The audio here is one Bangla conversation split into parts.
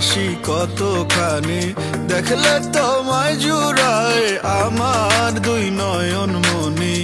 হাসি কতখানি? দেখলে তোমায় জুড়ায় আমার দুই নয়ন মনি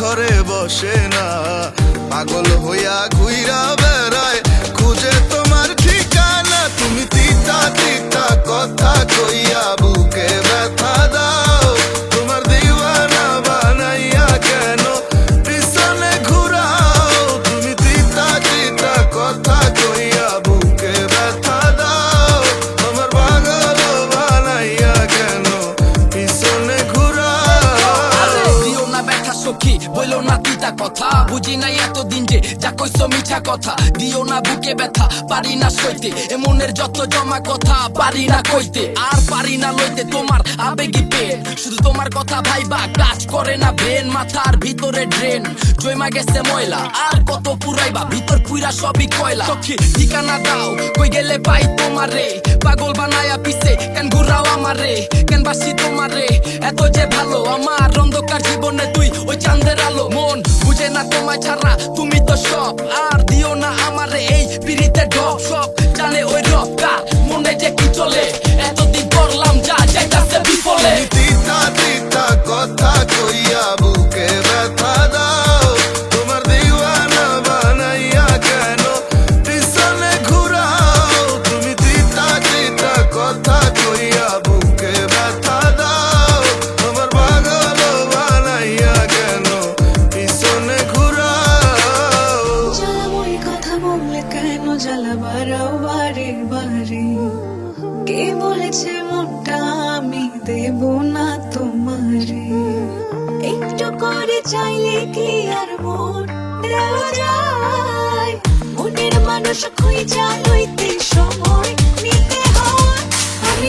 ঘরে বসে না। পাগল হইয়া ঘুইরা বেড়ায় খুঁজে তোমার ঠিকানা। তুমি তিতা তিতা কথা। বুঝি নাই এতদিন যে যা কইছো মিঠা কথা। দিও না বুকে ব্যথা, পারি না সইতে। এমনের যত জমা কথা, পারি না কইতে। আর শুধু তোমার কথা ভাইবা, কাজ করে না ব্রেন, মাথার ভিতরে ড্রেন। জয়মা গেছে ময়লা, আর কত পুরাইবা, ভিতর পুইরা সবই কয়লা। ঠিকানা দাও, কই গেলে পাই তোমারে? পাগল বানায়া পিছে কেন ঘুরাও আমারে কেন বাসি তোমারে। এত যে ভালো, আমার অন্ধকার জীবনে তুই ওই চাঁদের আলো। মন বুঝে না তোমায় ছাড়া, তুমি তো সব। আর দিও না আমারে এই পিড়িতে ঢপ। সব জানে ওই রব মনে যে কি চলে। এতদিন করলাম যা যাইতাছে বিফলে। বললে কেন জ্বালা বাড়াও বারে বারে কে বলেছে মনটা আমি দেব না তোমারে? একটু করে চাইলে কি আর মন দেওয়া যায়? মনের মানুষ খুঁজা লইতে সময় নিতে হয়। আমি